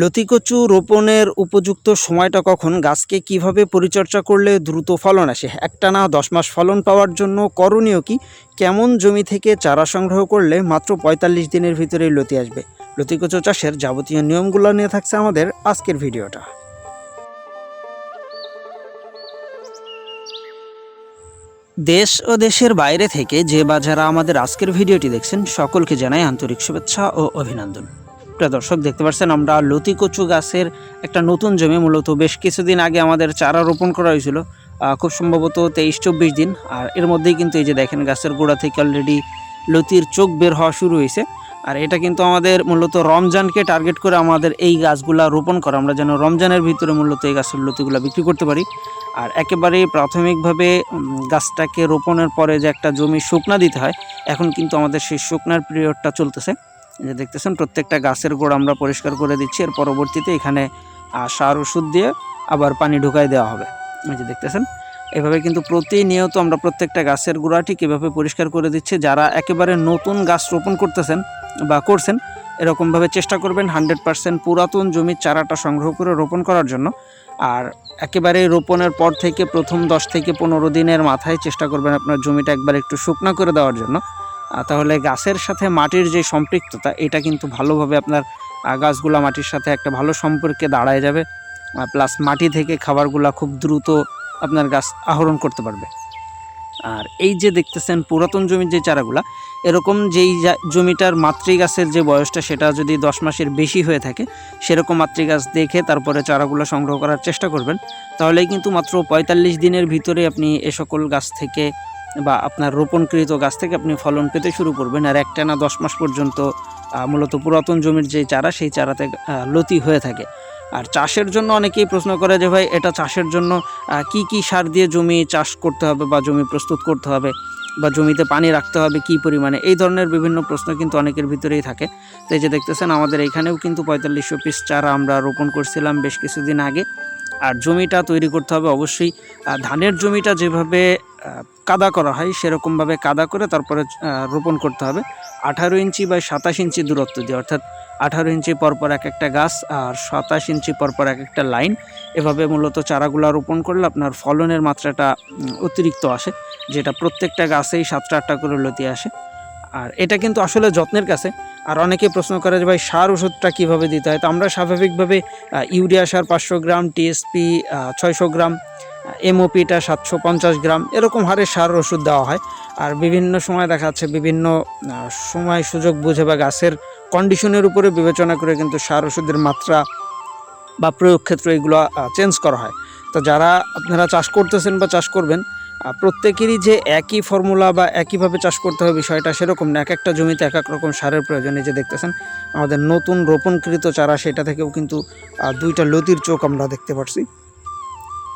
লতিকচু রোপণের উপযুক্ত সময়টা কখন? গাছকে কীভাবে পরিচর্যা করলে দ্রুত ফলন আসে? একটানা দশ মাস ফলন পাওয়ার জন্য করণীয় কি? কেমন জমি থেকে চারা সংগ্রহ করলে মাত্র পঁয়তাল্লিশ দিনের ভিতরেই লতি আসবে? লতিকচু চাষের যাবতীয় নিয়মগুলো নিয়ে থাকছে আমাদের আজকের ভিডিওটা। দেশ ও দেশের বাইরে থেকে যে বা যারা আমাদের আজকের ভিডিওটি দেখছেন, সকলকে জানাই আন্তরিক শুভেচ্ছা ও অভিনন্দন। প্রিয় দর্শক, দেখতে পাচ্ছেন আমরা লতি কচু গাছের একটা নতুন জমি, মূলত বেশ কিছুদিন আগে আমাদের চারা রোপণ করা হয়েছিল খুব সম্ভবত তেইশ চব্বিশ দিন। আর এর মধ্যেই কিন্তু এই যে দেখেন, গাছের গোড়া থেকে অলরেডি লতির চোখ বের হওয়া শুরু হয়েছে। আর এটা কিন্তু আমাদের মূলত রমজানকে টার্গেট করে আমাদের এই গাছগুলা রোপণ করা। আমরা যেন রমজানের ভিতরে মূলত এই গাছের লতিগুলা বিক্রি করতে পারি। আর একেবারে প্রাথমিকভাবে গাছটাকে রোপণের পরে যে একটা জমি শুকনা দিতে হয়, এখন কিন্তু আমাদের সেই শুকনার পিরিয়ডটা চলতেছে। যে দেখতেছেন, প্রত্যেকটা গাছের গোড়া আমরা পরিষ্কার করে দিচ্ছি। এর পরবর্তীতে এখানে সার ওষুধ দিয়ে আবার পানি ঢুকাই দেওয়া হবে। এই যে দেখতেছেন, এভাবে কিন্তু প্রতিনিয়ত আমরা প্রত্যেকটা গাছের গোড়াটি কীভাবে পরিষ্কার করে দিচ্ছি। যারা একেবারে নতুন গাছ রোপণ করতেছেন বা করছেন, এরকমভাবে চেষ্টা করবেন হান্ড্রেড পার্সেন্ট পুরাতন জমির চারাটা সংগ্রহ করে রোপণ করার জন্য। আর একেবারে রোপণের পর থেকে প্রথম দশ থেকে পনেরো দিনের মাথায় চেষ্টা করবেন আপনার জমিটা একবার একটু শুকনো করে দেওয়ার জন্য। তাহলে গাছের সাথে মাটির যে সম্পৃক্ততা, এটা কিন্তু ভালোভাবে আপনার গাছগুলা মাটির সাথে একটা ভালো সম্পর্কে দাঁড়ায় যাবে প্লাস মাটি থেকে খাবারগুলা খুব দ্রুত আপনার গাছ আহরণ করতে পারবে। আর এই যে দেখতেছেন পুরাতন জমির যে চারাগুলা, এরকম যেই জমিটার মাতৃগাছের যে বয়সটা, সেটা যদি দশ মাসের বেশি হয়ে থাকে, সেরকম মাতৃগাছ দেখে তারপরে চারাগুলো সংগ্রহ করার চেষ্টা করবেন। তাহলেই কিন্তু মাত্র পঁয়তাল্লিশ দিনের ভিতরে আপনি এ সকল গাছ থেকে বা আপনার রোপণকৃত গাছ থেকে আপনি ফলন পেতে শুরু করবেন আর একটানা দশ মাস পর্যন্ত মূলত পুরাতন জমির যে চারা, সেই চারাতে লতি হয়ে থাকে। আর চাষের জন্য অনেকেই প্রশ্ন করে যে, ভাই, এটা চাষের জন্য কি কি সার দিয়ে জমি চাষ করতে হবে বা জমি প্রস্তুত করতে হবে বা জমিতে পানি রাখতে হবে কি পরিমাণে? এই ধরনের বিভিন্ন প্রশ্ন কিন্তু অনেকের ভিতরেই থাকে। তো এই যে দেখতেছেন, আমাদের এখানেও কিন্তু পঁয়তাল্লিশশো পিস চারা আমরা রোপণ করছিলাম বেশ কিছুদিন আগে। আর জমিটা তৈরি করতে হবে অবশ্যই ধানের জমিটা যেভাবে কাদা করা হয়, সেরকমভাবে কাদা করে তারপরে রোপণ করতে হবে। আঠারো ইঞ্চি বা সাতাশ ইঞ্চি দূরত্ব দিয়ে, অর্থাৎ আঠারো ইঞ্চি পরপর এক একটা গাছ আর সাতাশ ইঞ্চি পরপর এক একটা লাইন। এভাবে মূলত চারাগুলা রোপণ করলে আপনার ফলনের মাত্রাটা অতিরিক্ত আসে, যেটা প্রত্যেকটা গাছেই সাতটা আটটা করে লতি আসে। আর এটা কিন্তু আসলে যত্নের কাছে। আর অনেকে প্রশ্ন করে যে ভাই সার ওষুধটা কীভাবে দিতে হয়? তো আমরা স্বাভাবিকভাবে ইউরিয়া সার পাঁচশো গ্রাম টিএসপি ছয়শো গ্রাম এমওপিটা সাতশো পঞ্চাশ গ্রাম, এরকম হারে সার ওষুধ দেওয়া হয়। আর বিভিন্ন সময় দেখা যাচ্ছে বিভিন্ন সময় সুযোগ বুঝে বা গাছের কন্ডিশনের উপরে বিবেচনা করে কিন্তু সার ওষুধের মাত্রা বা প্রয়োগ ক্ষেত্র এগুলো চেঞ্জ করা হয়। তো যারা আপনারা চাষ করতেছেন বা চাষ করবেন প্রত্যেকেরই যে একই ফর্মুলা বা একইভাবে চাষ করতে হবে বিষয়টা সেরকম না। এক একটা জমিতে এক এক রকম সারের প্রয়োজন, এই যে দেখতেছেন, আমাদের নতুন রোপণকৃত চারা সেটা থেকেও কিন্তু দুইটা লতির চোখ আমরা দেখতে পাচ্ছি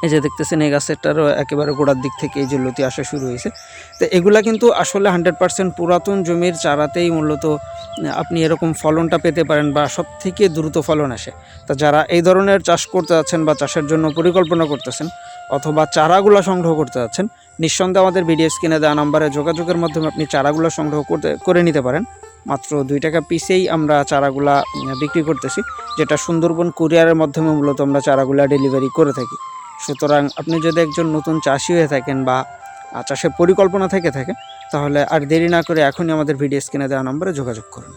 এই যে দেখতেছেন, এই গাছেরটারও একেবারে গোড়ার দিক থেকে এই যে লতি আসা শুরু হয়েছে। তো এগুলা কিন্তু আসলে হান্ড্রেড পার্সেন্ট পুরাতন জমির চারাতেই মূলত আপনি এরকম ফলনটা পেতে পারেন বা সব থেকে দ্রুত ফলন আসে। তা যারা এই ধরনের চাষ করতে যাচ্ছেন বা চাষের জন্য পরিকল্পনা করতেছেন, অথবা চারাগুলো সংগ্রহ করতে যাচ্ছেন নিঃসন্দেহে আমাদের ভিডিও স্ক্রিনে দেওয়া নাম্বারে যোগাযোগের মাধ্যমে আপনি চারাগুলো সংগ্রহ করতে, করে নিতে পারেন। মাত্র দুই টাকা পিসেই আমরা চারাগুলা বিক্রি করতেছি, যেটা সুন্দরবন কুরিয়ারের মাধ্যমে মূলত আমরা চারাগুলা ডেলিভারি করে থাকি। সুতরাং আপনি যদি একজন নতুন চাষি হয়ে থাকেন বা চাষের পরিকল্পনা থেকে থাকে তাহলে আর দেরি না করে এখনই আমাদের ভিডিও স্ক্রিনে দেওয়া নম্বরে যোগাযোগ করুন।